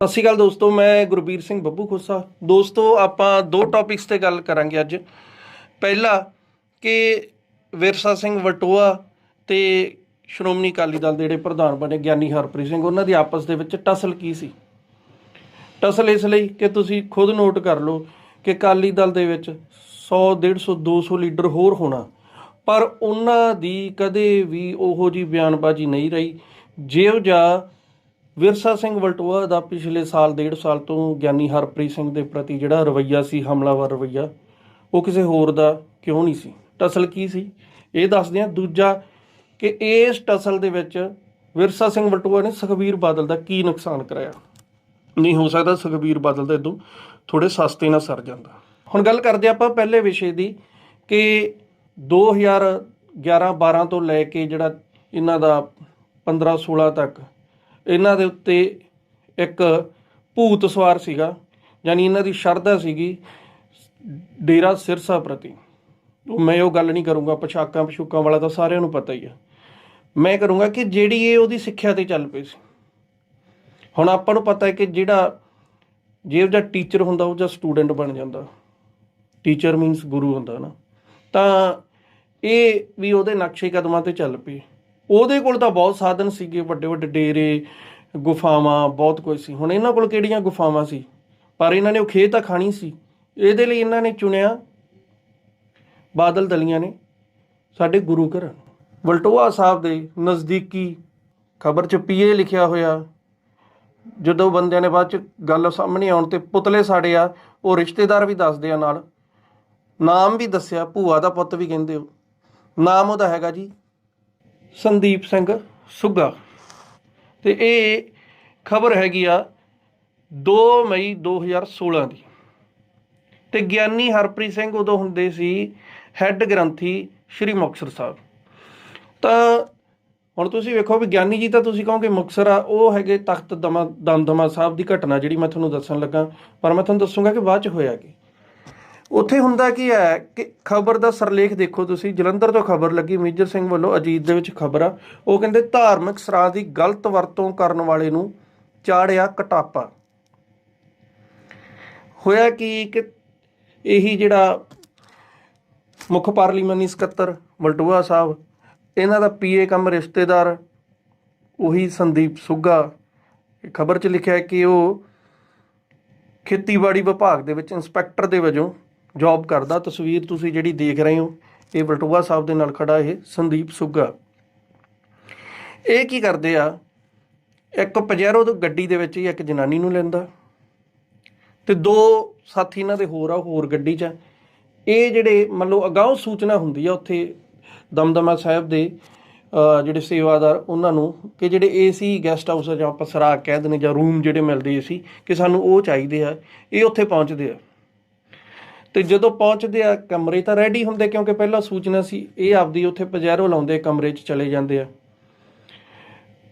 ਸਤਿ ਸ਼੍ਰੀ ਅਕਾਲ ਦੋਸਤੋ, ਮੈਂ ਗੁਰਬੀਰ ਸਿੰਘ ਬੱਬੂ ਖੋਸਾ। ਦੋਸਤੋ, ਆਪਾਂ ਦੋ ਟੌਪਿਕਸ ਤੇ ਗੱਲ ਕਰਾਂਗੇ ਅੱਜ। ਪਹਿਲਾ ਕਿ ਵਿਰਸਾ ਸਿੰਘ ਵਟੋਆ ਤੇ ਸ਼੍ਰੋਮਣੀ ਅਕਾਲੀ ਦਲ ਦੇ ਜਿਹੜੇ ਪ੍ਰਧਾਨ ਬਣੇ, ਗਿਆਨੀ ਹਰਪ੍ਰੀਤ ਸਿੰਘ, ਉਹਨਾਂ ਦੀ ਆਪਸ ਦੇ ਵਿੱਚ ਟਸਲ ਕੀ ਸੀ? ਟਸਲ ਇਸ ਲਈ ਕਿ ਤੁਸੀਂ ਖੁਦ ਨੋਟ ਕਰ ਲਓ ਕਿ ਅਕਾਲੀ ਦਲ ਦੇ ਵਿੱਚ 100 150 200 ਲੀਡਰ ਹੋਰ ਹੋਣਾ, ਪਰ ਉਹਨਾਂ ਦੀ ਕਦੇ ਵੀ ਉਹੋ ਜੀ ਬਿਆਨਬਾਜ਼ੀ ਨਹੀਂ ਰਹੀ। ਜਿਹੋ ਜਿਹਾ ਵਿਰਸਾ ਸਿੰਘ ਵਲਟੋਆ ਦਾ ਪਿਛਲੇ ਸਾਲ, ਡੇਢ ਸਾਲ ਤੋਂ ਗਿਆਨੀ ਹਰਪ੍ਰੀਤ ਸਿੰਘ ਦੇ ਪ੍ਰਤੀ ਜਿਹੜਾ ਰਵੱਈਆ ਸੀ, ਹਮਲਾਵਰ ਰਵੱਈਆ, ਉਹ ਕਿਸੇ ਹੋਰ ਦਾ ਕਿਉਂ ਨਹੀਂ ਸੀ? ਟਸਲ ਕੀ ਸੀ? ਇਹ ਦੱਸਦੇ ਆ ਦੂਜਾ, ਕਿ ਇਸ ਟਸਲ ਦੇ ਵਿੱਚ ਵਿਰਸਾ ਸਿੰਘ ਵਲਟੋਆ ਨੇ ਸੁਖਬੀਰ ਬਾਦਲ ਦਾ ਕੀ ਨੁਕਸਾਨ ਕਰਾਇਆ? ਨਹੀਂ ਹੋ ਸਕਦਾ ਸੁਖਬੀਰ ਬਾਦਲ ਦਾ ਇਦੋਂ ਥੋੜੇ ਸਸਤੇ ਨਾਲ ਸਰ ਜਾਂਦਾ। ਹੁਣ ਗੱਲ ਕਰਦੇ ਆਪਾਂ ਪਹਿਲੇ ਵਿਸ਼ੇ ਦੀ, ਕਿ 2011 12 ਤੋਂ ਲੈ ਕੇ ਜਿਹੜਾ ਇਹਨਾਂ ਦਾ 15 16 ਤੱਕ ਇਹਨਾਂ ਦੇ ਉੱਤੇ ਇੱਕ ਭੂਤ ਸਵਾਰ ਸੀਗਾ, ਯਾਨੀ ਇਹਨਾਂ ਦੀ ਸ਼ਰਧਾ ਸੀਗੀ ਡੇਰਾ ਸਿਰਸਾ ਪ੍ਰਤੀ। ਉਹ ਮੈਂ ਉਹ ਗੱਲ ਨਹੀਂ ਕਰੂੰਗਾ ਪਛਾਕਾਂ ਪਛੂਕਾਂ ਵਾਲਾ ਤਾਂ ਸਾਰਿਆਂ ਨੂੰ ਪਤਾ ਹੀ ਆ। ਮੈਂ ਕਰੂੰਗਾ ਕਿ ਜਿਹੜੀ ਇਹ ਉਹਦੀ ਸਿੱਖਿਆ ਤੇ ਚੱਲ ਪਈ ਸੀ। ਹੁਣ ਆਪਾਂ ਨੂੰ ਪਤਾ ਹੈ ਕਿ ਜਿਹੜਾ ਜੇ ਜਾਂ ਟੀਚਰ ਹੁੰਦਾ, ਉਹ ਜਾਂ ਸਟੂਡੈਂਟ ਬਣ ਜਾਂਦਾ। ਟੀਚਰ ਮੀਨਸ ਗੁਰੂ ਹੁੰਦਾ ਨਾ। ਤਾਂ ਇਹ ਵੀ ਉਹਦੇ ਨਕਸ਼ੇ ਕਦਮਾਂ ਤੇ ਚੱਲ ਪਈ। ਉਹਦੇ ਕੋਲ ਤਾਂ ਬਹੁਤ ਸਾਧਨ ਸੀਗੇ, ਵੱਡੇ ਵੱਡੇ ਡੇਰੇ, ਗੁਫਾਵਾਂ, ਬਹੁਤ ਕੁਝ ਸੀ। ਹੁਣ ਇਹਨਾਂ ਕੋਲ ਕਿਹੜੀਆਂ ਗੁਫਾਵਾਂ ਸੀ? ਪਰ ਇਹਨਾਂ ਨੇ ਉਹ ਖੇਤ ਤਾਂ ਖਾਣੀ ਸੀ। ਇਹਦੇ ਲਈ ਇਹਨਾਂ ਨੇ ਚੁਣਿਆ ਬਾਦਲ ਦਲੀਆਂ ਨੇ ਸਾਡੇ ਗੁਰੂ ਘਰ ਵਲਟੋਆ ਸਾਹਿਬ ਦੇ ਨਜ਼ਦੀਕੀ ਖਬਰ ਚ ਪੀਏ ਲਿਖਿਆ ਹੋਇਆ, ਜਦੋਂ ਬੰਦਿਆਂ ਨੇ ਬਾਅਦ ਚ ਗੱਲ ਸਾਹਮਣੇ ਆਉਣ ਤੇ ਪੁਤਲੇ ਸਾਡੇ ਆ ਉਹ ਰਿਸ਼ਤੇਦਾਰ ਵੀ ਦੱਸਦੇ ਆ ਨਾਲ। ਨਾਮ ਵੀ ਦੱਸਿਆ, ਭੂਆ ਦਾ ਪੁੱਤ ਵੀ ਕਹਿੰਦੇ ਹੋ ਨਾਮ ਉਹਦਾ ਹੈਗਾ ਜੀ ਸੰਦੀਪ ਸਿੰਘ ਸੁੱਗਾ। ਤੇ ਇਹ ਖਬਰ ਹੈਗੀ ਆ 2 ਮਈ 2016 ਦੀ। ਤੇ ਗਿਆਨੀ ਹਰਪ੍ਰੀਤ ਸਿੰਘ ਉਦੋਂ ਹੁੰਦੇ ਸੀ ਹੈੱਡ ਗ੍ਰੰਥੀ ਸ਼੍ਰੀ ਮੁਕਤਸਰ ਸਾਹਿਬ। ਤਾਂ ਹੁਣ ਤੁਸੀਂ ਵੇਖੋ ਵੀ ਗਿਆਨੀ ਜੀ ਤਾਂ ਤੁਸੀਂ ਕਹੋਗੇ ਮੁਕਤਸਰ ਆ, ਉਹ ਹੈਗੇ ਤਖਤ ਦਮਾ ਦਮਦਮਾ ਸਾਹਿਬ ਦੀ ਘਟਨਾ ਜਿਹੜੀ ਮੈਂ ਤੁਹਾਨੂੰ ਦੱਸਣ ਲੱਗਾ। ਪਰ ਮੈਂ ਤੁਹਾਨੂੰ ਦੱਸੂਗਾ ਕਿ ਬਾਅਦ ਚ ਹੋਇਆ ਕੀ। ਉੱਥੇ ਹੁੰਦਾ ਕੀ ਹੈ ਕਿ ਖਬਰ ਦਾ ਸਰਲੇਖ ਦੇਖੋ ਤੁਸੀਂ, ਜਲੰਧਰ ਤੋਂ ਖਬਰ ਲੱਗੀ, ਮੇਜਰ ਸਿੰਘ ਵੱਲੋਂ ਅਜੀਤ ਦੇ ਵਿੱਚ ਖਬਰ ਆ। ਉਹ ਕਹਿੰਦੇ, ਧਾਰਮਿਕ ਸਰਾਂ ਦੀ ਗਲਤ ਵਰਤੋਂ ਕਰਨ ਵਾਲੇ ਨੂੰ ਚਾੜਿਆ ਕਟਾਪਾ। ਹੋਇਆ ਕੀ ਕਿ ਇਹੀ ਜਿਹੜਾ ਮੁੱਖ ਪਾਰਲੀਮਾਨੀ ਸਕੱਤਰ ਮਲਟੂਆ ਸਾਹਿਬ, ਇਹਨਾਂ ਦਾ ਪੀਏ ਕੰਮ ਰਿਸ਼ਤੇਦਾਰ, ਉਹੀ ਸੰਦੀਪ ਸੁੱਗਾ। ਖਬਰ 'ਚ ਲਿਖਿਆ ਕਿ ਉਹ ਖੇਤੀਬਾੜੀ ਵਿਭਾਗ ਦੇ ਵਿੱਚ ਇੰਸਪੈਕਟਰ ਦੇ ਵਜੋਂ ਜੌਬ ਕਰਦਾ, ਤਸਵੀਰ ਤੁਸੀਂ ਜਿਹੜੀ ਦੇਖ ਰਹੇ ਹੋ, ਇਹ ਵਲਟੂਆ ਸਾਹਿਬ ਦੇ ਨਾਲ ਖੜਾ ਇਹ ਸੰਦੀਪ ਸੁੱਗਾ। ਇਹ ਕੀ ਕਰਦੇ ਆ? ਇੱਕ ਪਜੈਰੋ ਤੋਂ ਗੱਡੀ ਦੇ ਵਿੱਚ ਹੀ ਇੱਕ ਜਨਾਨੀ ਨੂੰ ਲੈਂਦਾ। ਤੇ ਦੋ ਸਾਥੀ ਇਹਨਾਂ ਦੇ ਹੋਰ ਆ, ਹੋਰ ਗੱਡੀ 'ਚ ਆ। ਇਹ ਜਿਹੜੇ ਮੰਨ ਲਓ ਅਗਾਊਂ ਸੂਚਨਾ ਹੁੰਦੀ ਆ ਉੱਥੇ ਦਮਦਮਾ ਸਾਹਿਬ ਦੇ ਜਿਹੜੇ ਸੇਵਾਦਾਰ, ਉਹਨਾਂ ਨੂੰ ਕਿ ਜਿਹੜੇ ਏਸੀ ਗੈਸਟ ਹਾਊਸ ਜਾਂ ਆਪਾਂ ਸਰਾਗ ਕਹਿ ਦਿੰਦੇ ਜਾਂ ਰੂਮ ਜਿਹੜੇ ਮਿਲਦੇ ਸੀ, ਕਿ ਸਾਨੂੰ ਉਹ ਚਾਹੀਦੇ ਆ, ਇਹ ਉੱਥੇ ਪਹੁੰਚਦੇ ਆ। ਤੇ ਜਦੋਂ ਪਹੁੰਚਦੇ ਆ, ਕਮਰੇ ਤਾਂ ਰੈਡੀ ਹੁੰਦੇ ਕਿਉਂਕਿ ਪਹਿਲਾਂ ਸੂਚਨਾ ਸੀ, ਇਹ ਆਪਦੀ ਉੱਥੇ ਪਜੈਰੋ ਲਾਉਂਦੇ ਕਮਰੇ 'ਚ ਚਲੇ ਜਾਂਦੇ ਆ।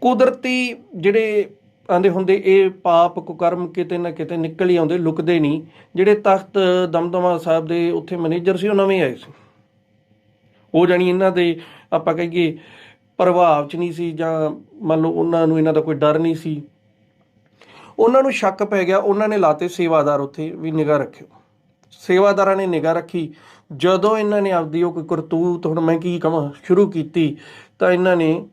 ਕੁਦਰਤੀ ਜਿਹੜੇ ਆਂਦੇ ਹੁੰਦੇ, ਇਹ ਪਾਪ, ਕੁਕਰਮ ਕਿਤੇ ਨਾ ਕਿਤੇ ਨਿਕਲ ਹੀ ਆਉਂਦੇ, ਲੁਕਦੇ ਨਹੀਂ। ਜਿਹੜੇ ਤਖਤ ਦਮਦਮਾ ਸਾਹਿਬ ਦੇ ਉੱਥੇ ਮੈਨੇਜਰ ਸੀ, ਉਹ ਨਵੇਂ ਆਏ ਸੀ। ਉਹ ਜਾਨੀ ਇਹਨਾਂ ਦੇ, ਆਪਾਂ ਕਹੀਏ ਪ੍ਰਭਾਵ ਚ ਨਹੀਂ ਸੀ ਜਾਂ ਮੰਨ ਲਓ ਉਹਨਾਂ ਨੂੰ ਇਹਨਾਂ ਦਾ ਕੋਈ ਡਰ ਨਹੀਂ ਸੀ। ਉਹਨਾਂ ਨੂੰ ਸ਼ੱਕ ਪੈ ਗਿਆ, ਉਹਨਾਂ ਨੇ ਲਾਤੇ ਸੇਵਾਦਾਰ ਉੱਥੇ, ਵੀ ਨਿਗਾਹ ਰੱਖਿਓ। ਸੇਵਾਦਾਰਾਂ ਨੇ ਨਿਗਾਹ ਰੱਖੀ। ਜਦੋਂ ਇਹਨਾਂ ਨੇ ਆਪਦੀ ਉਹ ਕੋਈ ਕਰਤੂਤ ਹੁਣ ਮੈਂ ਕੀ ਕਹਾਂ, ਸ਼ੁਰੂ ਕੀਤੀ, ਤਾਂ ਇਹਨਾਂ ਨੇ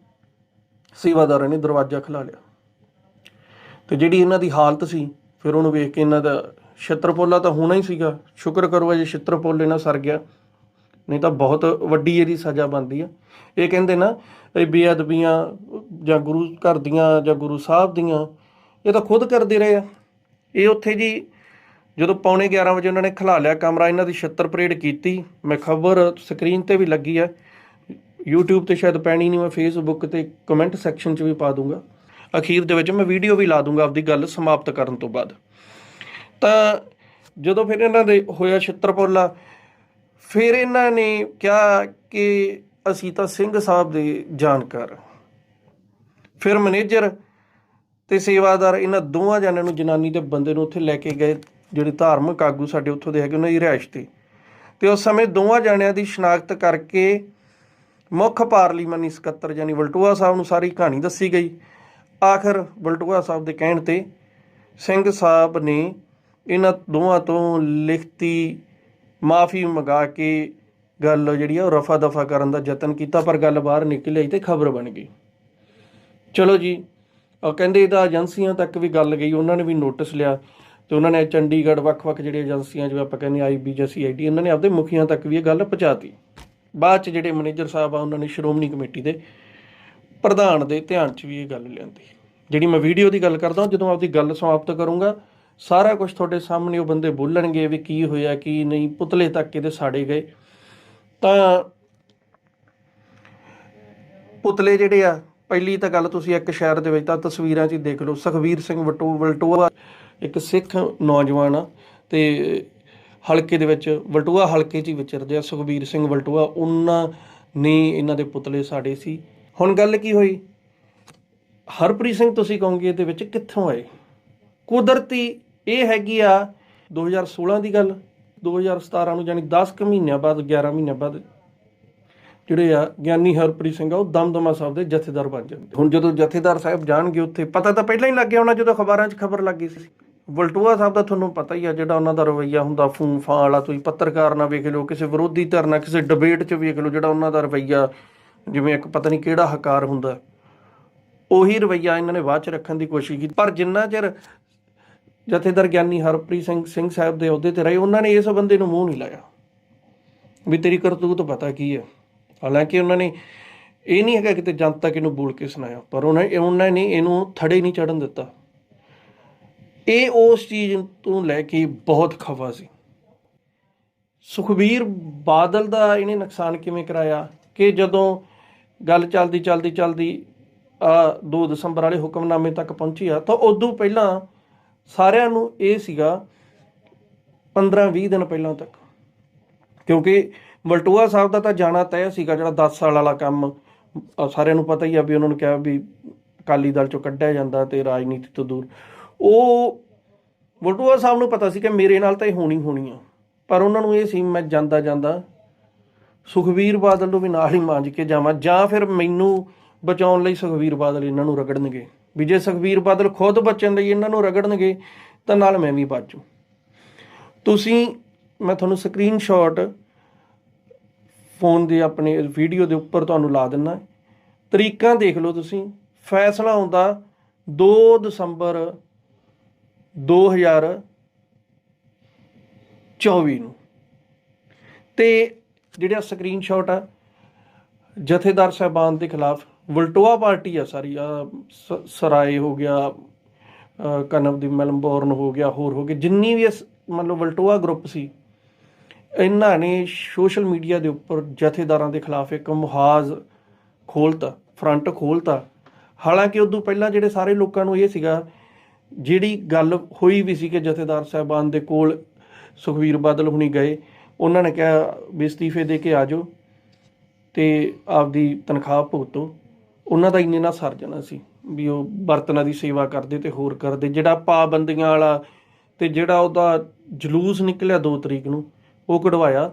ਸੇਵਾਦਾਰਾਂ ਨੇ ਦਰਵਾਜ਼ਾ ਖੁਲਾ ਲਿਆ। ਤੇ ਜਿਹੜੀ ਇਹਨਾਂ ਦੀ ਹਾਲਤ ਸੀ, ਫਿਰ ਉਹਨੂੰ ਵੇਖ ਕੇ ਇਹਨਾਂ ਦਾ ਛਤਰਪੋਲਾ ਤਾਂ ਹੋਣਾ ਹੀ ਸੀਗਾ। ਸ਼ੁਕਰ ਕਰੋ ਜੇ ਛਤਰਪੋਲੇ ਨਾਲ ਸਰ ਗਿਆ। ਨਹੀਂ ਤਾਂ ਬਹੁਤ ਵੱਡੀ ਇਹਦੀ ਸਜ਼ਾ ਬਣਦੀ ਆ। ਇਹ ਕਹਿੰਦੇ ਨਾ, ਇਹ ਬੇਅਦਬੀਆਂ ਜਾਂ ਗੁਰੂ ਘਰ ਦੀਆਂ ਜਾਂ ਗੁਰੂ ਸਾਹਿਬ ਦੀਆਂ, ਇਹ ਤਾਂ ਖੁਦ ਕਰਦੇ ਰਹੇ ਆ। ਇਹ ਉੱਥੇ ਜੀ ਜਦੋਂ ਪੌਣੇ 11 ਵਜੇ ਉਹਨਾਂ ਨੇ ਖਿਲਾ ਲਿਆ ਕਮਰਾ, ਇਹਨਾਂ ਦੀ ਛੱਤਰ ਪਰੇਡ ਕੀਤੀ। ਮੈਂ ਖਬਰ ਸਕਰੀਨ ਤੇ ਵੀ ਲੱਗੀ ਹੈ YouTube ਤੇ ਸ਼ਾਇਦ ਪੈਣੀ ਨਹੀਂ, ਮੈਂ Facebook ਤੇ ਕਮੈਂਟ ਸੈਕਸ਼ਨ 'ਚ ਵੀ ਪਾ ਦੂੰਗਾ। ਅਖੀਰ ਦੇ ਵਿੱਚ ਮੈਂ ਵੀਡੀਓ ਵੀ ਲਾ ਦੂੰਗਾ ਆਪਦੀ ਗੱਲ ਸਮਾਪਤ ਕਰਨ ਤੋਂ ਬਾਅਦ। ਤਾਂ ਜਦੋਂ ਫਿਰ ਇਹਨਾਂ ਦੇ ਹੋਇਆ ਛਿੱਤਰਪੋਲਾ ਫਿਰ ਇਹਨਾਂ ਨੇ ਕਿਹਾ ਕਿ ਅਸੀਂ ਤਾਂ ਸਿੰਘ ਸਾਹਿਬ ਦੇ ਜਾਣਕਾਰ। ਫਿਰ ਮੈਨੇਜਰ ਤੇ ਸੇਵਾਦਾਰ ਇਹਨਾਂ ਦੋਵਾਂ ਜਣਿਆਂ ਨੂੰ, ਜਨਾਨੀ ਦੇ ਬੰਦੇ ਨੂੰ ਉੱਥੇ ਲੈ ਕੇ ਗਏ। ਜਿਹੜੇ ਧਾਰਮਿਕ ਆਗੂ ਸਾਡੇ ਉੱਥੋਂ ਦੇ ਹੈਗੇ, ਉਹਨਾਂ ਦੀ ਰਿਹਾਇਸ਼ ਤੇ। ਤੇ ਉਸ ਸਮੇਂ ਦੋਵਾਂ ਜਣਿਆਂ ਦੀ ਸ਼ਨਾਖਤ ਕਰਕੇ ਮੁੱਖ ਪਾਰਲੀਮਾਨੀ ਸਕੱਤਰ ਯਾਨੀ ਵਲਟੂਆ ਸਾਹਿਬ ਨੂੰ ਸਾਰੀ ਕਹਾਣੀ ਦੱਸੀ ਗਈ। ਆਖਰ ਵਲਟੂਆ ਸਾਹਿਬ ਦੇ ਕਹਿਣ ਤੇ ਸਿੰਘ ਸਾਹਿਬ ਨੇ ਇਹਨਾਂ ਦੋਵਾਂ ਤੋਂ ਲਿਖਤੀ ਮਾਫੀ ਮੰਗਾ ਕੇ ਗੱਲ ਜਿਹੜੀ ਆ ਉਹ ਰਫਾ ਦਫਾ ਕਰਨ ਦਾ ਯਤਨ ਕੀਤਾ, ਪਰ ਗੱਲ ਬਾਹਰ ਨਿਕਲ ਆਈ ਤੇ ਖਬਰ ਬਣ ਗਈ। ਚਲੋ ਜੀ, ਉਹ ਕਹਿੰਦੇ ਇਹਦਾ ਏਜੰਸੀਆਂ ਤੱਕ ਵੀ ਗੱਲ ਗਈ, ਉਹਨਾਂ ਨੇ ਵੀ ਨੋਟਿਸ ਲਿਆ। ਤੇ ਉਹਨਾਂ ਨੇ ਚੰਡੀਗੜ੍ਹ ਵੱਖ-ਵੱਖ ਜਿਹੜੇ ਏਜੰਸੀਆਂ, ਜਿਵੇਂ ਆਪਾਂ ਕਹਿੰਦੇ ਆਈਬੀ ਜਾਂ ਸੀਆਈਡੀ ਉਹਨਾਂ ਨੇ ਆਪਦੇ ਮੁਖੀਆਂ ਤੱਕ ਵੀ ਇਹ ਗੱਲ ਪਹੁੰਚਾਤੀ। ਬਾਅਦ ਚ ਜਿਹੜੇ ਮੈਨੇਜਰ ਸਾਹਿਬ ਆ, ਉਹਨਾਂ ਨੇ ਸ਼੍ਰੋਮਣੀ ਕਮੇਟੀ ਦੇ ਪ੍ਰਧਾਨ ਦੇ ਧਿਆਨ 'ਚ ਵੀ ਇਹ ਗੱਲ ਲਿਆਂਦੀ। ਜਿਹੜੀ ਮੈਂ ਵੀਡੀਓ ਦੀ ਗੱਲ ਕਰਦਾ, ਜਦੋਂ ਆਪਦੀ ਗੱਲ ਸਮਾਪਤ ਕਰੂੰਗਾ, ਸਾਰਾ ਕੁਝ ਤੁਹਾਡੇ ਸਾਹਮਣੇ ਉਹ ਬੰਦੇ ਬੋਲਣਗੇ ਵੀ ਕੀ ਹੋਇਆ, ਕੀ ਨਹੀਂ, ਪੁਤਲੇ ਤੱਕ ਇਹਦੇ ਸਾੜੇ ਗਏ। ਤਾਂ ਪੁਤਲੇ ਜਿਹੜੇ ਆ, ਪਹਿਲੀ ਤਾਂ ਗੱਲ ਤੁਸੀਂ ਇੱਕ ਸ਼ਹਿਰ ਦੇ ਵਿੱਚ ਤਾਂ ਤਸਵੀਰਾਂ 'ਚ ਦੇਖ ਲਓ ਸੁਖਵੀਰ ਸਿੰਘ ਵਟੋ, ਵਲਟੋਆ ਇੱਕ ਸਿੱਖ ਨੌਜਵਾਨ ਆ ਤੇ ਹਲਕੇ ਦੇ ਵਿੱਚ ਵਲਟੂਆ ਹਲਕੇ 'ਚ ਹੀ ਵਿਚਰਦੇ ਆ, ਸੁਖਬੀਰ ਸਿੰਘ ਵਲਟੂਆ। ਉਹਨਾਂ ਨੇ ਇਹਨਾਂ ਦੇ ਪੁਤਲੇ ਸਾੜੇ ਸੀ। ਹੁਣ ਗੱਲ ਕੀ ਹੋਈ? ਹਰਪ੍ਰੀਤ ਸਿੰਘ ਤੁਸੀਂ ਕਹੋਗੇ ਇਹਦੇ ਵਿੱਚ ਕਿੱਥੋਂ ਆਏ? ਕੁਦਰਤੀ ਇਹ ਹੈਗੀ ਆ 2016 ਦੀ ਗੱਲ। 2017 ਨੂੰ ਯਾਨੀ 10 ਕੁ ਮਹੀਨਿਆਂ ਬਾਅਦ 11 ਮਹੀਨਿਆਂ ਬਾਅਦ ਜਿਹੜੇ ਆ ਗਿਆਨੀ ਹਰਪ੍ਰੀਤ ਸਿੰਘ ਆ, ਉਹ ਦਮਦਮਾ ਸਾਹਿਬ ਦੇ ਜਥੇਦਾਰ ਬਣ ਜਾਂਦੇ। ਹੁਣ ਜਦੋਂ ਜਥੇਦਾਰ ਸਾਹਿਬ ਜਾਣਗੇ ਉੱਥੇ, ਪਤਾ ਤਾਂ ਪਹਿਲਾਂ ਹੀ ਲੱਗ ਗਿਆ ਹੋਣਾ ਜਦੋਂ ਅਖਬਾਰਾਂ 'ਚ ਖਬਰ ਲੱਗੀ ਸੀ। ਵਲਟੂਆ ਸਾਹਿਬ ਦਾ ਤੁਹਾਨੂੰ ਪਤਾ ਹੀ ਆ ਜਿਹੜਾ ਉਹਨਾਂ ਦਾ ਰਵਈਆ ਹੁੰਦਾ ਫੂੰ ਫਾਂ ਵਾਲਾ, ਤੁਸੀਂ ਪੱਤਰਕਾਰ ਨਾਲ ਵੇਖ ਲਓ, ਕਿਸੇ ਵਿਰੋਧੀ ਧਿਰ ਨਾਲ, ਕਿਸੇ ਡਿਬੇਟ 'ਚ ਵੇਖ ਲਓ ਜਿਹੜਾ ਉਹਨਾਂ ਦਾ ਰਵਈਆ, ਜਿਵੇਂ ਇੱਕ ਪਤਾ ਨਹੀਂ ਕਿਹੜਾ ਹਕਾਰ ਹੁੰਦਾ। ਉਹੀ ਰਵਈਆ ਇਹਨਾਂ ਨੇ ਬਾਅਦ 'ਚ ਰੱਖਣ ਦੀ ਕੋਸ਼ਿਸ਼ ਕੀਤੀ। ਪਰ ਜਿੰਨਾ ਚਿਰ ਜਥੇਦਾਰ ਗਿਆਨੀ ਹਰਪ੍ਰੀਤ ਸਿੰਘ ਸਿੰਘ ਸਾਹਿਬ ਦੇ ਅਹੁਦੇ ਤੇ ਰਹੇ, ਉਹਨਾਂ ਨੇ ਇਸ ਬੰਦੇ ਨੂੰ ਮੂੰਹ ਨਹੀਂ ਲਾਇਆ। ਵੀ ਤੇਰੀ ਕਰਤੂਤ ਪਤਾ ਕੀ ਹੈ? ਹਾਲਾਂਕਿ ਉਹਨਾਂ ਨੇ ਇਹ ਨਹੀਂ ਹੈਗਾ ਕਿਤੇ ਜਨਤਾ ਤੱਕ ਇਹਨੂੰ ਬੋਲ ਕੇ ਸੁਣਾਇਆ, ਪਰ ਉਹਨਾਂ ਉਹਨਾਂ ਨੇ ਇਹਨੂੰ ਥੜੇ ਨਹੀਂ ਚੜਨ ਦਿੱਤਾ। ਇਹ ਉਸ ਚੀਜ਼ ਤੋਂ ਲੈ ਕੇ ਬਹੁਤ ਖਫਾ ਸੀ। ਸੁਖਬੀਰ ਬਾਦਲ ਦਾ ਇਹਨੇ ਨੁਕਸਾਨ ਕਿਵੇਂ ਕਰਾਇਆ ਕਿ ਜਦੋਂ ਗੱਲ ਚੱਲਦੀ ਚੱਲਦੀ ਚੱਲਦੀ, ਆ 2 ਦਸੰਬਰ ਵਾਲੇ ਹੁਕਮਨਾਮੇ ਤੱਕ ਪਹੁੰਚੀ ਆ, ਤਾਂ ਉਦੋਂ ਪਹਿਲਾਂ ਸਾਰਿਆਂ ਨੂੰ ਇਹ ਸੀਗਾ 15-20 ਦਿਨ ਪਹਿਲਾਂ ਤੱਕ। ਕਿਉਂਕਿ ਵਲਟੂਆ ਸਾਹਿਬ ਦਾ ਤਾਂ ਜਾਣਾ ਤੈਅ ਸੀਗਾ, ਜਿਹੜਾ 10 ਸਾਲ ਵਾਲਾ ਕੰਮ ਸਾਰਿਆਂ ਨੂੰ ਪਤਾ ਹੀ ਆ ਵੀ ਉਹਨਾਂ ਨੂੰ ਕਿਹਾ ਵੀ ਅਕਾਲੀ ਦਲ ਚੋਂ ਕੱਢਿਆ ਜਾਂਦਾ ਤੇ ਰਾਜਨੀਤੀ ਤੋਂ ਦੂਰ। ਉਹ ਵਲਟੂਆ ਸਾਹਿਬ ਨੂੰ ਪਤਾ ਸੀ ਕਿ ਮੇਰੇ ਨਾਲ ਤਾਂ ਇਹ ਹੋਣੀ ਹੋਣੀ ਆ। ਪਰ ਉਹਨਾਂ ਨੂੰ ਇਹ ਸੀ, ਮੈਂ ਜਾਂਦਾ ਜਾਂਦਾ ਸੁਖਵੀਰ ਬਾਦਲ ਨੂੰ ਵੀ ਨਾਲ ਹੀ ਮਾਂਜ ਕੇ ਜਾਵਾਂ, ਜਾਂ ਫਿਰ ਮੈਨੂੰ ਬਚਾਉਣ ਲਈ ਸੁਖਵੀਰ ਬਾਦਲ ਇਹਨਾਂ ਨੂੰ ਰਗੜਨਗੇ। ਵੀ ਜੇ ਸੁਖਵੀਰ ਬਾਦਲ ਖੁਦ ਬਚਣ ਲਈ ਇਹਨਾਂ ਨੂੰ ਰਗੜਨਗੇ, ਤਾਂ ਨਾਲ ਮੈਂ ਵੀ ਬਾਜੂ ਤੁਸੀਂ, ਮੈਂ ਤੁਹਾਨੂੰ ਸਕਰੀਨਸ਼ਾਟ ਫੋਨ ਦੇ ਆਪਣੇ ਵੀਡੀਓ ਦੇ ਉੱਪਰ ਤੁਹਾਨੂੰ ਲਾ ਦਿੰਨਾ ਤਰੀਕਾਂ ਦੇਖ ਲਓ ਤੁਸੀਂ। ਫੈਸਲਾ ਆਉਂਦਾ 2 ਦਸੰਬਰ 2024 ਨੂੰ। ਤੇ ਜਿਹੜਾ ਸਕਰੀਨਸ਼ਾਟ ਆ ਜਥੇਦਾਰ ਸਾਹਿਬਾਨ ਦੇ ਖਿਲਾਫ ਵਲਟੋਆ ਪਾਰਟੀ ਆ ਸਾਰੀ ਆ ਸਰਾਏ ਹੋ ਗਿਆ ਅ, ਕਨਵ ਦੀ ਮੈਲਬੌਰਨ ਹੋ ਗਿਆ ਹੋਰ ਹੋ ਗਿਆ ਜਿੰਨੀ ਵੀ ਇਸ- ਮੰਨ ਵਲਟੋਆ ਗਰੁੱਪ ਸੀ ਇਹਨਾਂ ਨੇ ਸੋਸ਼ਲ ਮੀਡੀਆ ਦੇ ਉੱਪਰ ਜਥੇਦਾਰਾਂ ਦੇ ਖਿਲਾਫ ਇੱਕ ਮੁਹਾਜ਼ ਖੋਲਤਾ ਫਰੰਟ ਖੋਲਤਾ। ਹਾਲਾਂਕਿ ਉਦੋਂ ਪਹਿਲਾਂ ਜਿਹੜੇ ਸਾਰੇ ਲੋਕਾਂ ਨੂੰ ਇਹ ਸੀਗਾ ਜਿਹੜੀ ਗੱਲ ਹੋਈ ਵੀ ਸੀ ਕਿ ਜਥੇਦਾਰ ਸਾਹਿਬਾਨ ਦੇ ਕੋਲ ਸੁਖਵੀਰ ਬਾਦਲ ਹੁਣੀ ਗਏ, ਉਹਨਾਂ ਨੇ ਕਿਹਾ ਵੀ ਅਸਤੀਫੇ ਦੇ ਕੇ ਆਜੋ ਤੇ ਆਪਦੀ ਤਨਖਾਹ ਭੁਗਤੋ। ਉਹਨਾਂ ਦਾ ਇੰਨੇ ਨਾਲ ਸਰ ਜਾਣਾ ਸੀ ਵੀ ਉਹ ਬਰਤਨਾਂ ਦੀ ਸੇਵਾ ਕਰਦੇ ਤੇ ਹੋਰ ਕਰਦੇ। ਜਿਹੜਾ ਪਾਬੰਦੀਆਂ ਵਾਲਾ ਤੇ ਜਿਹੜਾ ਉਹਦਾ ਜਲੂਸ ਨਿਕਲਿਆ 2 ਤਰੀਕ ਨੂੰ, ਉਹ ਕਢਵਾਇਆ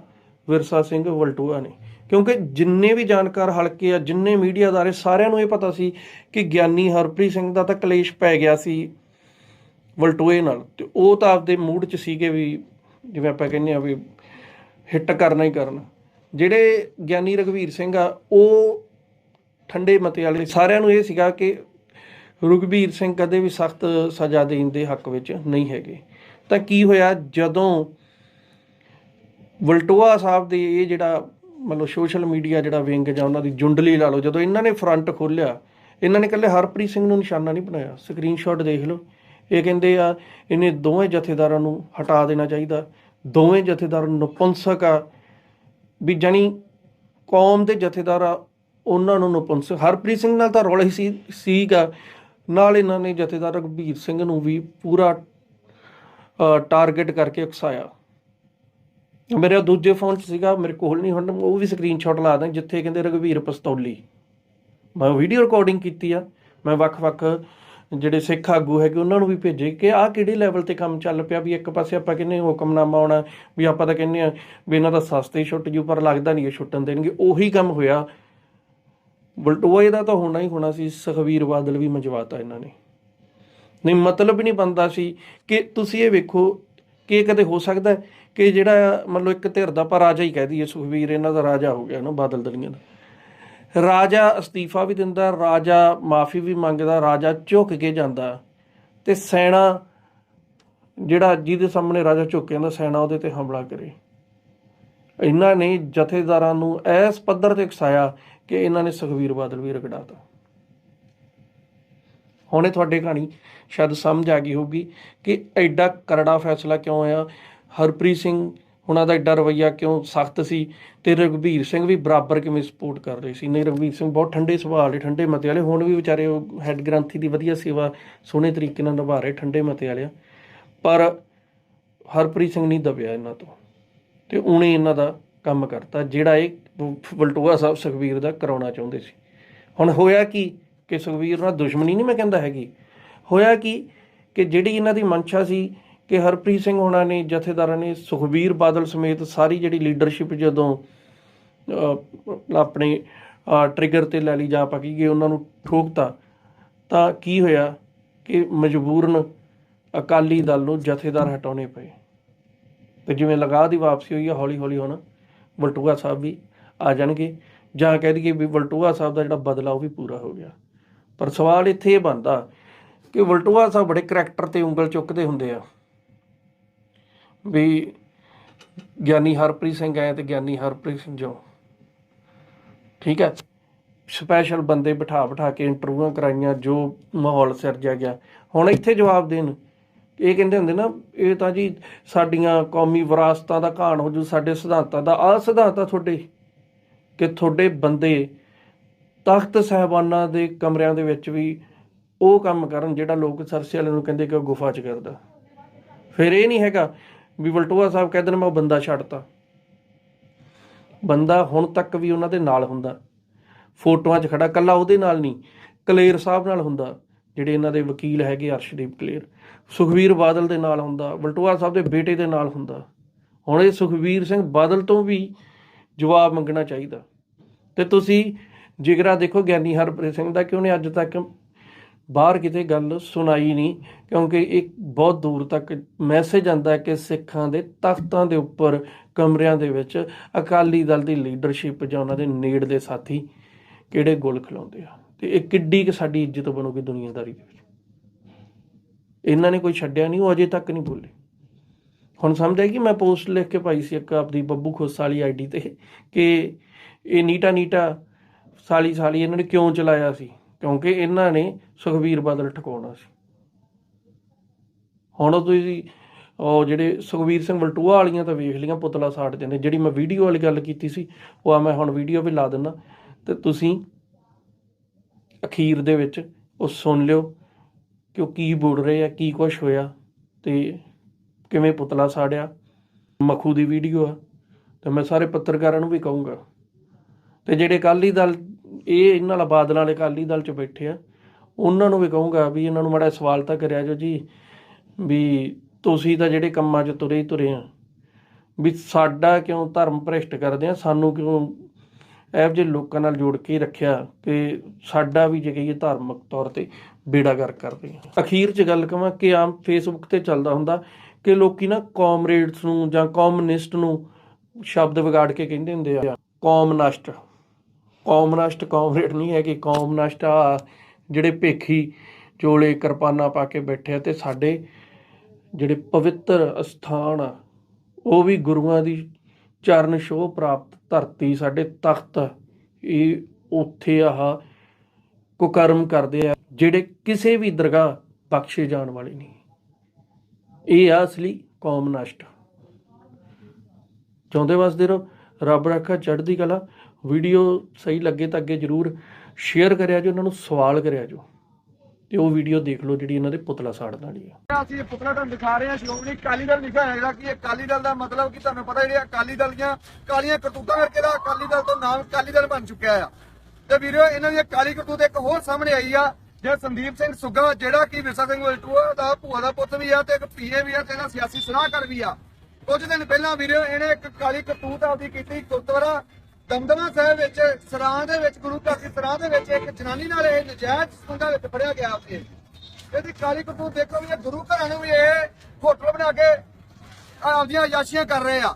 ਵਿਰਸਾ ਸਿੰਘ ਵਲਟੂਆ ਨੇ। ਕਿਉਂਕਿ ਜਿੰਨੇ ਵੀ ਜਾਣਕਾਰ ਹਲਕੇ ਆ, ਜਿੰਨੇ ਮੀਡੀਆਦਾਰੇ ਸਾਰਿਆਂ ਨੂੰ ਇਹ ਪਤਾ ਸੀ ਕਿ ਗਿਆਨੀ ਹਰਪ੍ਰੀਤ ਸਿੰਘ ਦਾ ਤਾਂ ਕਲੇਸ਼ ਪੈ ਗਿਆ ਸੀ। ਵਲਟੋਏ ਨਾਲ ਤੇ ਉਹ ਤਾਂ ਆਪਦੇ ਮੂਡ 'ਚ ਸੀਗੇ ਵੀ ਜਿਵੇਂ ਆਪਾਂ ਕਹਿੰਦੇ ਆ ਵੀ ਹਿੱਟ ਕਰਨਾ ਹੀ ਕਰਨਾ। ਜਿਹੜੇ ਗਿਆਨੀ ਰਘਵੀਰ ਸਿੰਘ ਆ, ਉਹ ਠੰਡੇ ਮਤੇ ਵਾਲੇ ਸਾਰਿਆਂ ਨੂੰ ਇਹ ਸੀਗਾ ਕਿ ਰਘਵੀਰ ਸਿੰਘ ਕਦੇ ਵੀ ਸਖਤ ਸਜ਼ਾ ਦੇਣ ਦੇ ਹੱਕ ਵਿੱਚ ਨਹੀਂ ਹੈਗੇ। ਤਾਂ ਕੀ ਹੋਇਆ, ਜਦੋਂ ਵਲਟੋਆ ਸਾਹਿਬ ਦੇ ਇਹ ਜਿਹੜਾ ਮਤਲਬ ਸੋਸ਼ਲ ਮੀਡੀਆ ਜਿਹੜਾ ਵਿੰਗ ਜਾਂ ਉਹਨਾਂ ਦੀ ਜੁੰਡਲੀ ਲਾ ਲਓ, ਜਦੋਂ ਇਹਨਾਂ ਨੇ ਫਰੰਟ ਖੋਲਿਆ ਇਹਨਾਂ ਨੇ ਇਕੱਲੇ ਹਰਪ੍ਰੀਤ ਸਿੰਘ ਨੂੰ ਨਿਸ਼ਾਨਾ ਨਹੀਂ ਬਣਾਇਆ। ਸਕਰੀਨਸ਼ਾਟ ਦੇਖ ਲਓ। ਇਹ ਕਹਿੰਦੇ ਆ, ਇਹਨੇ ਦੋਵੇਂ ਜਥੇਦਾਰਾਂ ਨੂੰ ਹਟਾ ਦੇਣਾ ਚਾਹੀਦਾ। ਦੋਵੇਂ ਜਥੇਦਾਰ ਨਪੁੰਸਕ ਆ। ਵੀ ਜਾਣੀ ਕੌਮ ਦੇ ਜਥੇਦਾਰ ਆ, ਉਹਨਾਂ ਨੂੰ ਨਪੁੰਸਕ। ਹਰਪ੍ਰੀਤ ਸਿੰਘ ਨਾਲ ਤਾਂ ਰੌਲਾ ਹੀ ਸੀ, ਸੀਗਾ। ਨਾਲ ਇਹਨਾਂ ਨੇ ਜਥੇਦਾਰ ਰਘਬੀਰ ਸਿੰਘ ਨੂੰ ਵੀ ਪੂਰਾ ਟਾਰਗੇਟ ਕਰਕੇ ਉਕਸਾਇਆ। ਮੇਰੇ ਦੂਜੇ ਫੋਨ 'ਚ ਸੀਗਾ, ਮੇਰੇ ਕੋਲ ਨਹੀਂ, ਹੁਣ ਉਹ ਵੀ ਸਕਰੀਨਸ਼ਾਟ ਲਾ ਦਾਂ ਜਿੱਥੇ ਕਹਿੰਦੇ ਰਘਵੀਰ ਪਸਤੌਲੀ। ਮੈਂ ਵੀਡੀਓ ਰਿਕਾਰਡਿੰਗ ਕੀਤੀ ਆ। ਮੈਂ ਵੱਖ-ਵੱਖ ਜਿਹੜੇ ਸਿੱਖ ਆਗੂ ਹੈਗੇ, ਉਹਨਾਂ ਨੂੰ ਵੀ ਭੇਜੇ ਕਿ ਆਹ ਕਿਹੜੇ ਲੈਵਲ ਤੇ ਕੰਮ ਚੱਲ ਪਿਆ ਵੀ ਇੱਕ ਪਾਸੇ ਆਪਾਂ ਕਹਿੰਦੇ ਹੁਕਮਨਾਮਾ ਆਉਣਾ, ਵੀ ਆਪਾਂ ਤਾਂ ਕਹਿੰਦੇ ਆ ਵੀ ਇਹਨਾਂ ਦਾ ਸਸਤੇ ਛੁੱਟ ਜੂ, ਪਰ ਲੱਗਦਾ ਨਹੀਂ ਇਹ ਛੁੱਟਣ ਦੇਣਗੇ, ਉਹੀ ਕੰਮ ਹੋਇਆ। ਬਲਟੋਏ ਦਾ ਤਾਂ ਹੋਣਾ ਹੀ ਹੋਣਾ ਸੀ, ਸੁਖਵੀਰ ਬਾਦਲ ਵੀ ਮੰਜਵਾਤਾ ਇਹਨਾਂ ਨੇ। ਨਹੀਂ, ਮਤਲਬ ਨਹੀਂ ਬਣਦਾ ਸੀ ਕਿ ਤੁਸੀਂ ਇਹ ਵੇਖੋ ਕਿ ਕਦੇ ਹੋ ਸਕਦਾ ਕਿ ਜਿਹੜਾ ਮਤਲਬ ਇੱਕ ਧਿਰ ਦਾ ਆਪਾਂ ਰਾਜਾ ਹੀ ਕਹਿ ਦਈਏ, ਸੁਖਵੀਰ ਇਹਨਾਂ ਦਾ ਰਾਜਾ ਹੋ ਗਿਆ ਨਾ ਬਾਦਲ ਦਲੀਆਂ ਦਾ। ਰਾਜਾ ਅਸਤੀਫਾ ਵੀ ਦਿੰਦਾ, ਰਾਜਾ ਮਾਫੀ ਵੀ ਮੰਗਦਾ, ਰਾਜਾ ਝੁਕ ਕੇ ਜਾਂਦਾ। ਤੇ ਸੈਨਾ, ਜਿਹੜਾ ਜਿਹਦੇ ਸਾਹਮਣੇ ਰਾਜਾ ਝੁਕ ਜਾਂਦਾ, ਸੈਨਾ ਉਹਦੇ ਤੇ ਹਮਲਾ ਕਰੇ। ਇਹਨਾਂ ਨੇ ਜਥੇਦਾਰਾਂ ਨੂੰ ਐਸ ਪੱਧਰ ਤੇ ਉਕਸਾਇਆ ਕਿ ਇਹਨਾਂ ਨੇ ਸੁਖਵੀਰ ਬਾਦਲ ਵੀ ਰਗੜਾਤਾ। ਹੁਣੇ ਤੁਹਾਡੇ ਕਹਾਣੀ ਸ਼ਾਇਦ ਸਮਝ ਆ ਗਈ ਹੋਊਗੀ ਕਿ ਐਡਾ ਕਰੜਾ ਫੈਸਲਾ ਕਿਉਂ ਆਇਆ ਹਰਪ੍ਰੀਤ ਸਿੰਘ ਉਹਨਾਂ ਦਾ ਐਡਾ ਰਵਈਆ ਕਿਉਂ ਸਖਤ ਸੀ? ਤੇ ਰਘਬੀਰ ਸਿੰਘ ਵੀ ਬਰਾਬਰ ਕਿਵੇਂ ਸਪੋਰਟ ਕਰ ਰਹੇ ਸੀ? ਨਹੀਂ, ਰਘਬੀਰ ਸਿੰਘ ਬਹੁਤ ਠੰਡੇ ਸੁਭਾਅ ਵਾਲੇ, ਠੰਡੇ ਮਤੇ ਵਾਲੇ, ਹੁਣ ਵੀ ਵਿਚਾਰੇ ਉਹ ਹੈੱਡ ਗ੍ਰੰਥੀ ਦੀ ਵਧੀਆ ਸੇਵਾ ਸੋਹਣੇ ਤਰੀਕੇ ਨਾਲ ਨਿਭਾ ਰਹੇ, ਠੰਡੇ ਮਤੇ ਵਾਲੇ ਪਰ ਹਰਪ੍ਰੀਤ ਸਿੰਘ ਨਹੀਂ ਦਬਿਆ ਇਹਨਾਂ ਤੋਂ ਤੇ ਉਹਨੇ ਇਹਨਾਂ ਦਾ ਕੰਮ ਕਰਤਾ, ਜਿਹੜਾ ਇਹ ਬਲਟੋਆ ਸਾਹਿਬ ਸੁਖਵੀਰ ਦਾ ਕਰਾਉਣਾ ਚਾਹੁੰਦੇ ਸੀ। ਹੁਣ ਹੋਇਆ ਕੀ ਕਿ ਸੁਖਵੀਰ ਨਾਲ ਦੁਸ਼ਮਣੀ ਨਹੀਂ ਮੈਂ ਕਹਿੰਦਾ ਹੈਗੀ? ਹੋਇਆ ਕੀ ਕਿ ਜਿਹੜੀ ਇਹਨਾਂ ਦੀ ਮਨਸ਼ਾ ਸੀ ਕਿ ਹਰਪ੍ਰੀਤ ਸਿੰਘ ਹੋਣਾ ਨੇ, ਜਥੇਦਾਰਾਂ ਨੇ, ਸੁਖਬੀਰ ਬਾਦਲ ਸਮੇਤ ਸਾਰੀ ਜਿਹੜੀ ਲੀਡਰਸ਼ਿਪ ਜਦੋਂ ਆਪਣੇ ਟ੍ਰਿਗਰ ਤੇ ਲੈ ਲਈ ਜਾ ਪਕੀ ਗਏ, ਉਹਨਾਂ ਨੂੰ ਠੋਕਤਾ, ਤਾਂ ਕੀ ਹੋਇਆ ਕਿ ਮਜਬੂਰਨ ਅਕਾਲੀ ਦਲ ਨੂੰ ਜਥੇਦਾਰ ਹਟਾਉਣੇ ਪਏ। ਤੇ ਜਿਵੇਂ ਲਗਾ ਦੀ ਵਾਪਸੀ ਹੋਈ ਹੈ ਹੌਲੀ ਹੌਲੀ ਹੁਣ ਵਲਟੂਆ ਸਾਹਿਬ ਵੀ ਆ ਜਾਣਗੇ। ਜਾਂ ਕਹਿ ਦਈਏ ਵੀ ਵਲਟੂਆ ਸਾਹਿਬ ਦਾ ਜਿਹੜਾ ਬਦਲਾ ਉਹ ਵੀ ਪੂਰਾ ਹੋ ਗਿਆ। ਪਰ ਸਵਾਲ ਇੱਥੇ ਇਹ ਬਣਦਾ ਕਿ ਵਲਟੂਆ ਸਾਹਿਬ ਬੜੇ ਕਰੈਕਟਰ ਤੇ ਉਂਗਲ ਚੁੱਕਦੇ ਹੁੰਦੇ ਆ। ਵੀ ਗਿਆਨੀ ਹਰਪ੍ਰੀਤ ਸਿੰਘ ਆਏ ਤੇ ਗਿਆਨੀ ਹਰਪ੍ਰੀਤ ਸਿੰਘ ਜੋ ਠੀਕ ਹੈ? ਸਪੈਸ਼ਲ ਬੰਦੇ ਬਿਠਾ ਬਿਠਾ ਕੇ ਇੰਟਰਵਿਊਆਂ ਕਰਾਈਆਂ, ਜੋ ਮਾਹੌਲ ਸਿਰਜਿਆ ਗਿਆ। ਹੁਣ ਇੱਥੇ ਜਵਾਬ ਦੇਣ। ਇਹ ਕਹਿੰਦੇ ਹੁੰਦੇ ਨਾ, ਇਹ ਤਾਂ ਜੀ ਸਾਡੀਆਂ ਕੌਮੀ ਵਿਰਾਸਤਾਂ ਦਾ ਘਾਣ ਹੋ ਜੂ, ਸਾਡੇ ਸਿਧਾਂਤਾਂ ਦਾ। ਆ ਸਿਧਾਂਤ ਆ ਤੁਹਾਡੇ, ਕਿ ਤੁਹਾਡੇ ਬੰਦੇ ਤਖਤ ਸਹਿਬਾਨਾਂ ਦੇ ਕਮਰਿਆਂ ਦੇ ਵਿੱਚ ਵੀ ਉਹ ਕੰਮ ਕਰਨ ਜਿਹੜਾ ਲੋਕ ਸਰਸੇ ਵਾਲੇ ਨੂੰ ਕਹਿੰਦੇ ਕਿ ਉਹ ਗੁਫਾ 'ਚ ਕਰਦਾ ਫਿਰ ਇਹ ਨਹੀਂ ਹੈਗਾ ਵੀ ਵਲਟੋਆ ਸਾਹਿਬ ਕਹਿ ਨੇ, ਮੈਂ ਉਹ ਬੰਦਾ ਛੱਡਤਾ। ਬੰਦਾ ਹੁਣ ਤੱਕ ਵੀ ਉਹਨਾਂ ਦੇ ਨਾਲ ਹੁੰਦਾ। ਫੋਟੋਆਂ 'ਚ ਖੜਾ, ਕੱਲਾ ਉਹਦੇ ਨਾਲ ਨਹੀਂ, ਕਲੇਰ ਸਾਹਿਬ ਨਾਲ ਹੁੰਦਾ, ਜਿਹੜੇ ਇਹਨਾਂ ਦੇ ਵਕੀਲ ਹੈਗੇ ਅਰਸ਼ਦੀਪ ਕਲੇਰ। ਸੁਖਵੀਰ ਬਾਦਲ ਦੇ ਨਾਲ ਹੁੰਦਾ, ਵਲਟੋਆ ਸਾਹਿਬ ਦੇ ਬੇਟੇ ਦੇ ਨਾਲ ਹੁੰਦਾ। ਹੁਣ ਇਹ ਸੁਖਵੀਰ ਸਿੰਘ ਬਾਦਲ ਤੋਂ ਵੀ ਜਵਾਬ ਮੰਗਣਾ ਚਾਹੀਦਾ। ਤੇ ਤੁਸੀਂ ਜਿਗਰਾ ਦੇਖੋ ਗਿਆਨੀ ਹਰਪ੍ਰੀਤ ਸਿੰਘ ਦਾ, ਕਿ ਉਹਨੇ ਅੱਜ ਤੱਕ ਬਾਹਰ ਕਿਤੇ ਗੱਲ ਸੁਣਾਈ ਨਹੀਂ, ਕਿਉਂਕਿ ਇੱਕ ਬਹੁਤ ਦੂਰ ਤੱਕ ਮੈਸੇਜ ਆਂਦਾ ਕਿ ਸਿੱਖਾਂ ਦੇ ਤਖਤਾਂ ਦੇ ਉੱਪਰ, ਕਮਰਿਆਂ ਦੇ ਵਿੱਚ ਅਕਾਲੀ ਦਲ ਦੀ ਲੀਡਰਸ਼ਿਪ ਜਾਂ ਉਹਨਾਂ ਦੇ ਨੇੜਲੇ ਸਾਥੀ ਕਿਹੜੇ ਗੋਲ ਖਿਲਾਉਂਦੇ ਆ? ਤੇ ਇਹ ਕਿੱਡੀ ਕਿ ਸਾਡੀ ਇੱਜ਼ਤ ਬਣੂਗੀ ਦੁਨੀਆਦਾਰੀ ਦੇ ਵਿੱਚ? ਇਹਨਾਂ ਨੇ ਕੋਈ ਛੱਡਿਆ ਨਹੀਂ, ਉਹ ਅਜੇ ਤੱਕ ਨਹੀਂ ਬੋਲੇ। ਹੁਣ ਸਮਝ ਆਈ ਕਿ ਮੈਂ ਪੋਸਟ ਲਿਖ ਕੇ ਪਾਈ ਸੀ ਇੱਕ ਆਪਦੀ ਬੱਬੂ ਖੋਸ ਵਾਲੀ ਆਈਡੀ ਤੇ ਕਿ ਇਹ ਨੀਟਾ ਨੀਟਾ ਸਾਲੀ ਸਾਲੀ ਇਹਨਾਂ ਨੇ ਕਿਉਂ ਚਲਾਇਆ ਸੀ? ਕਿਉਂਕਿ ਇਹਨਾਂ ਨੇ ਸੁਖਵੀਰ ਬਾਦਲ ਠਕਾਉਣਾ ਸੀ। ਹੁਣ ਤੁਸੀਂ, ਉਹ ਜਿਹੜੇ ਸੁਖਵੀਰ ਸਿੰਘ ਵਲਟੂਆ ਵਾਲੀਆਂ ਤਾਂ ਵੇਖ ਲੀਆਂ ਪੁਤਲਾ ਸਾੜਦੇ ਨੇ ਜਿਹੜੀ ਮੈਂ ਵੀਡੀਓ ਵਾਲੀ ਗੱਲ ਕੀਤੀ ਸੀ, ਉਹ ਆ ਮੈਂ ਹੁਣ ਵੀਡੀਓ ਵੀ ਲਾ ਦਿੰਦਾ। ਤੇ ਤੁਸੀਂ ਅਖੀਰ ਦੇ ਵਿੱਚ ਉਹ ਸੁਣ ਲਿਓ ਕਿ ਉਹ ਕੀ ਬੋਲ ਰਹੇ ਆ, ਕੀ ਕੁਛ ਹੋਇਆ ਤੇ ਕਿਵੇਂ ਪੁਤਲਾ ਸਾੜਿਆ। ਮਖੂ ਦੀ ਵੀਡੀਓ ਆ, ਤੇ ਮੈਂ ਸਾਰੇ ਪੱਤਰਕਾਰਾਂ ਨੂੰ ਵੀ ਕਹੂੰਗਾ। ਤੇ ਜਿਹੜੇ ਅਕਾਲੀ ਦਲ ਇਹ ਇਹਨਾਂ ਵਾਲਾ ਬਾਦਲਾਂ ਵਾਲੇ ਅਕਾਲੀ ਦਲ ਚ ਬੈਠੇ ਆ। ਉਹਨਾਂ ਨੂੰ ਵੀ ਕਹੂੰਗਾ ਵੀ ਇਹਨਾਂ ਨੂੰ ਮਾੜਾ ਸਵਾਲ ਤਾਂ ਕਰਿਆ ਜੋ ਜੀ, ਵੀ ਤੁਸੀਂ ਤਾਂ ਜਿਹੜੇ ਕੰਮਾਂ 'ਚ ਤੁਰੇ ਹੀ ਤੁਰੇ ਆ, ਵੀ ਸਾਡਾ ਕਿਉਂ ਧਰਮ ਭ੍ਰਿਸ਼ਟ ਕਰਦੇ ਆ, ਸਾਨੂੰ ਕਿਉਂ ਇਹੋ ਜਿਹੇ ਲੋਕਾਂ ਨਾਲ ਜੋੜ ਕੇ ਰੱਖਿਆ ਕਿ ਸਾਡਾ ਵੀ ਜੇ ਕਹੀਏ ਧਾਰਮਿਕ ਤੌਰ ਤੇ ਬੇੜਾ ਕਰ ਕਰਦੇ ਆ। ਅਖੀਰ 'ਚ ਗੱਲ ਕਵਾਂ ਕਿ ਆਮ ਫੇਸਬੁੱਕ ਤੇ ਚੱਲਦਾ ਹੁੰਦਾ ਕਿ ਲੋਕੀ ਨਾ ਕਾਮਰੇਡਸ ਨੂੰ ਜਾਂ ਕਮਿਊਨਿਸਟ ਨੂੰ ਸ਼ਬਦ ਵਿਗਾੜ ਕੇ ਕਹਿੰਦੇ ਹੁੰਦੇ ਆ। ਕੌਮ ਨਸ਼ਟ, ਕੌਮ ਨਹੀਂ ਹੈ ਕਿ ਕੌਮ ਨਸ਼ਟ ਆ ਜਿਹੜੇ ਭੇਖੀ ਚੋਲੇ ਕਿਰਪਾਨਾਂ ਪਾ ਕੇ ਬੈਠੇ ਆ ਤੇ ਸਾਡੇ ਜਿਹੜੇ ਪਵਿੱਤਰ ਅਸਥਾਨ ਆ, ਉਹ ਵੀ ਗੁਰੂਆਂ ਦੀ ਚਰਨ ਛੋਹ ਪ੍ਰਾਪਤ ਧਰਤੀ ਸਾਡੇ ਤਖਤ ਇਹ ਉੱਥੇ ਆਹ ਕੁਕਰਮ ਕਰਦੇ ਆ, ਜਿਹੜੇ ਕਿਸੇ ਵੀ ਦਰਗਾਹ ਬਖਸ਼ੇ ਜਾਣ ਵਾਲੇ ਨਹੀਂ। ਇਹ ਆ ਅਸਲੀ ਕੌਮ ਨਸ਼ਟ। ਚਾਹੁੰਦੇ ਵਸਦੇ ਰਹੋ, ਰੱਬ ਰੱਖਾ ਚੜ੍ਹਦੀ ਕਲਾ। ਵੀਡੀਓ ਸਹੀ ਲੱਗੇ ਤਾਂ ਅੱਗੇ ਜਰੂਰ ਸ਼ੇਅਰ ਕਰਿਆ ਜੋ, ਉਹਨਾਂ ਨੂੰ ਸਵਾਲ ਕਰਿਆ ਜੋ। ਤੇ ਉਹ ਵੀਡੀਓ ਦੇਖ ਲਓ ਜਿਹੜੀ ਇਹਨਾਂ ਦੇ ਪੁਤਲਾ ਸਾੜਨ ਵਾਲੀ ਆ। ਅਸੀਂ ਪੁਤਲਾ ਤੁਹਾਨੂੰ ਦਿਖਾ ਰਹੇ ਹਾਂ, ਸ਼੍ਰੋਮਣੀ ਅਕਾਲੀ ਦਲ ਲਿਖਿਆ ਹੋਇਆ ਕਿ ਇਹ ਅਕਾਲੀ ਦਲ ਦਾ ਮਤਲਬ ਕਿ ਤੁਹਾਨੂੰ ਪਤਾ ਜਿਹੜੇ ਅਕਾਲੀ ਦਲ ਦੀਆਂ ਕਾਲੀਆਂ ਕਰਤੂਤਾਂ ਕਰਕੇ ਦਾ ਅਕਾਲੀ ਦਲ ਤੋਂ ਨਾਮ ਅਕਾਲੀ ਦਲ ਬਣ ਚੁੱਕਿਆ ਆ। ਤੇ ਵੀਰੋ, ਇਹਨਾਂ ਦੀ ਕਾਲੀ ਕਰਤੂਤ ਇੱਕ ਹੋਰ ਸਾਹਮਣੇ ਆਈ ਆ ਜੇ ਸੰਦੀਪ ਸਿੰਘ ਸੁੱਗਾ, ਜਿਹੜਾ ਕਿ ਵਿਰਸਾ ਸਿੰਘ ਵਲਟੂਆ ਦਾ ਭੂਆ ਦਾ ਪੁੱਤ ਵੀ ਆ ਤੇ ਇੱਕ ਪੀਏ ਵੀ ਆ ਤੇ ਇਹਦਾ ਸਿਆਸੀ ਸਲਾਹਕਾਰ ਵੀ ਆ। ਕੁਝ ਦਿਨ ਪਹਿਲਾਂ ਵੀਰੋ, ਇਹਨੇ ਇੱਕ ਕਾਲੀ ਕਰਤੂਤ ਆਪਦੀ ਕੀਤੀ ਗੁਰਦੁਆਰਾ ਦਮਦਮਾ ਸਾਹਿਬ ਵਿੱਚ ਸਰਾਂ ਦੇ ਵਿੱਚ, ਗੁਰੂ ਘਰ ਦੀ ਸਰਾਂ ਦੇ ਵਿੱਚ ਇੱਕ ਜਨਾਨੀ ਨਾਲ ਇਹ ਨਜਾਇਜ਼ ਸੰਬੰਧਾਂ ਵਿੱਚ ਫੜਿਆ ਗਿਆ ਸੀ ਇਹਦੀ ਕਾਲੀ ਕਰਤੂਤ ਦੇਖੋ ਵੀ ਇਹ ਗੁਰੂ ਘਰਾਂ ਨੂੰ ਵੀ ਇਹ ਹੋਟਲ ਬਣਾ ਕੇ ਆਪਦੀਆਂ ਆਯਾਸ਼ੀਆਂ ਕਰ ਰਹੇ ਆ।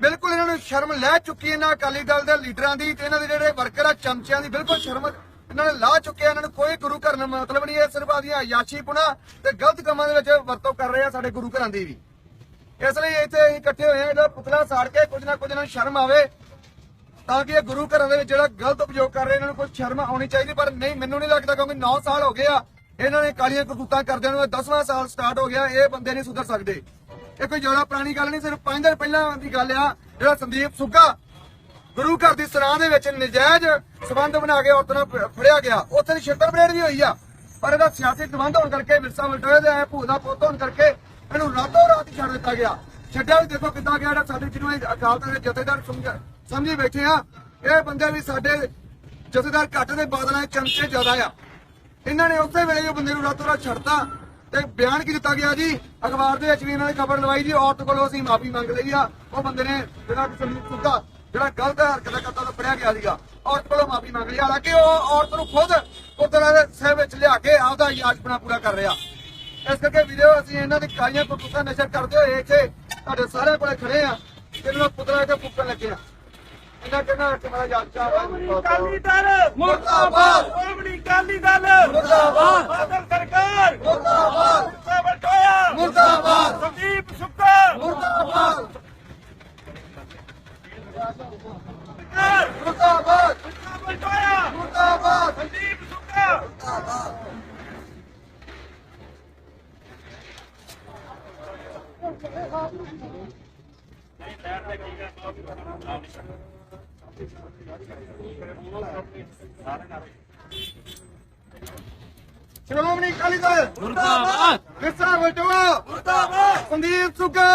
ਬਿਲਕੁਲ ਇਹਨਾਂ ਨੂੰ ਸ਼ਰਮ ਲੈ ਚੁੱਕੀ ਇਹਨਾਂ ਅਕਾਲੀ ਦਲ ਦੇ ਲੀਡਰਾਂ ਦੀ ਤੇ ਇਹਨਾਂ ਦੇ ਜਿਹੜੇ ਵਰਕਰ ਆ, ਚਮਚਿਆਂ ਦੀ ਬਿਲਕੁਲ ਸ਼ਰਮ ਇਹਨਾਂ ਨੇ ਲਾ ਚੁੱਕੇ ਇਹਨਾਂ ਨੂੰ ਕੋਈ ਗੁਰੂ ਘਰ ਨਾਲ ਮਤਲਬ ਨਹੀਂ, ਇਹ ਸਿਰਫ ਆਦੀਆਂ ਯਾਸ਼ੀ ਪੁਣਾ ਤੇ ਗਲਤ ਕੰਮਾਂ ਦੇ ਵਿੱਚ ਵਰਤੋਂ ਕਰ ਰਹੇ ਆ ਸਾਡੇ ਗੁਰੂ ਘਰਾਂ ਦੀ ਵੀ। ਇਸ ਲਈ ਇੱਥੇ ਅਸੀਂ ਇਕੱਠੇ ਹੋਏ ਆ ਇਹਦਾ ਪੁਤਲਾ ਸਾੜ ਕੇ ਕੁਝ ਨਾ ਕੁਝ ਇਹਨਾਂ ਨੂੰ ਸ਼ਰਮ ਆਵੇ। ਤਾਂ ਕਿ ਇਹ ਗੁਰੂ ਘਰਾਂ ਦੇ ਵਿੱਚ ਜਿਹੜਾ ਗਲਤ ਉਪਯੋਗ ਕਰ ਰਹੇ, ਇਹਨਾਂ ਨੂੰ ਕੋਈ ਸ਼ਰਮ ਆਉਣੀ ਚਾਹੀਦੀ, ਪਰ ਨਹੀਂ, ਮੈਨੂੰ ਨਹੀਂ ਲੱਗਦਾ ਕਿਉਂਕਿ 9 ਸਾਲ ਹੋ ਗਏ ਆ, ਇਹਨਾਂ ਨੇ ਕਾਲੀਆਂ ਕਰਤੂਤਾਂ ਕਰਦਿਆਂ ਨੂੰ 10ਵਾਂ ਸਾਲ ਸਟਾਰਟ ਹੋ ਗਿਆ, ਇਹ ਬੰਦੇ ਨਹੀਂ ਸੁਧਰ ਸਕਦੇ। ਇਹ ਕੋਈ ਜ਼ਿਆਦਾ ਪੁਰਾਣੀ ਗੱਲ ਨਹੀਂ, ਸਿਰਫ 5 ਦਿਨ ਪਹਿਲਾਂ ਦੀ ਗੱਲ ਆ, ਜਿਹੜਾ ਸੰਦੀਪ ਸੁੱਗਾ, ਗੁਰੂ ਘਰ ਦੀ ਸਰਾਂ ਦੇ ਵਿੱਚ ਨਜਾਇਜ਼ ਸਬੰਧ ਬਣਾ ਕੇ ਔਰਤਾਂ ਨਾਲ ਫ- ਫੜਿਆ ਗਿਆ, ਉੱਥੇ ਦੀ ਛੇਤਰ ਬਰੇਡ ਵੀ ਹੋਈ ਆ, ਪਰ ਇਹਦਾ ਸਿਆਸੀ ਸਬੰਧ ਹੋਣ ਕਰਕੇ, ਵਿਰਸਾ ਵਲਟੋਏ ਦੇ ਭੂਤ ਦਾ ਪੁੱਤ ਹੋਣ ਕਰਕੇ, ਇਹਨੂੰ ਰਾਤੋਂ ਰਾਤ ਹੀ ਛੱਡ ਦਿੱਤਾ ਗਿਆ। ਛੱਡਿਆ ਵੀ ਦੇਖੋ ਕਿੱਦਾਂ ਗਿਆ ਜਿਹੜਾ ਸਾਡੇ ਜਿਹਨੂੰ ਇਹ ਦੇ ਜਥੇਦਾਰ ਸਮਝੀ ਬੈਠੇ ਆ। ਇਹ ਬੰਦੇ ਵੀ ਸਾਡੇ ਜਥੇਦਾਰ ਘੱਟ ਦੇ ਬਾਦਲਾਂ ਦੇ ਚਮਚੇ ਜ਼ਿਆਦਾ ਆ। ਇਹਨਾਂ ਨੇ ਉਸੇ ਵੇਲੇ ਉਹ ਬੰਦੇ ਨੂੰ ਰਾਤੋਂ ਰਾਤ ਛੱਡਤਾ ਤੇ ਬਿਆਨ ਕੀ ਦਿੱਤਾ ਗਿਆ ਜੀ? ਅਖਬਾਰ ਦੇ ਵਿੱਚ ਵੀ ਇਹਨਾਂ ਨੇ ਖਬਰ ਲਵਾਈ ਜੀ, ਔਰਤ ਕੋਲੋਂ ਅਸੀਂ ਮਾਫੀ ਮੰਗ ਲਈ ਆ। ਉਹ ਬੰਦੇ ਨੇ ਜਿਹੜਾ ਸੰਦੀਪ ਸੁੱਕਾ ਜਿਹੜਾ ਗਲਤ ਹਰਕਤ ਕਰਦਾ ਉਹ ਫੜਿਆ ਗਿਆ ਸੀਗਾ, ਔਰਤ ਕੋਲੋਂ ਮਾਫੀ ਮੰਗ ਲਈ। ਹਾਲਾਂਕਿ ਉਹ ਔਰਤ ਨੂੰ ਖੁਦ ਉਧਰ ਦੇ ਸਿਰ ਵਿੱਚ ਲਿਆ ਕੇ ਆਪਦਾ ਯਾਚਪਣਾ ਪੂਰਾ ਕਰ ਰਿਹਾ। ਇਸ ਕਰਕੇ ਵੀਡੀਓ ਅਸੀਂ ਇਹਨਾਂ ਦੀ ਕਾਲੀਆਂ ਕਰਤੂਤਾਂ ਨਸ਼ਰ ਕਰਦੇ ਹੋਏ ਇੱਥੇ ਤੁਹਾਡੇ ਸਾਰਿਆਂ ਕੋਲੇ ਖੜੇ ਆ। ਇਹਨਾਂ ਨੂੰ ਪੁੱਤਰਾ ਤੇ ਫੁੱਕਣ ਲੱਗੇ ਆ ਇਹਨਾਂ ਕਹਿੰਦਾ ਕਿ ਮੇਰਾ ਯਾਚਾ ਕਾਲੀ ਦਲ ਮੁਰਦਾਬਾਦ। ਸ਼੍ਰੋਮਣੀ ਕਾਲੀ ਦਲ। ਮੁਰਦਾਬਾਦ। ਬਾਦਲ ਸਰਕਾਰ। ਮੁਰਦਾਬਾਦ। ਮੁਰਦਾ ਬਟੋਇਆ ਮੁਰਦਾਬਾਦ। ਸੰਦੀਪ ਸੁੱਕਾ। ਮੁਰਦਾਬਾਦ। ਸਰਕਾਰ। ਮੁਰਦਾਬਾਦ। ਮੁਰਦਾ ਬਟੋਇਆ ਮੁਰਦਾਬਾਦ ਸੰਦੀਪ ਸੁੱਕਾ ਸ਼੍ਰੋਮਣੀ ਅਕਾਲੀ ਦਲ ਮੁਰਦਾਬਾਦ! ਕਿਸਾ ਵਟਵਾ ਮੁਰਦਾਬਾਦ! ਸੰਦੀਪ ਸੁੱਕਾ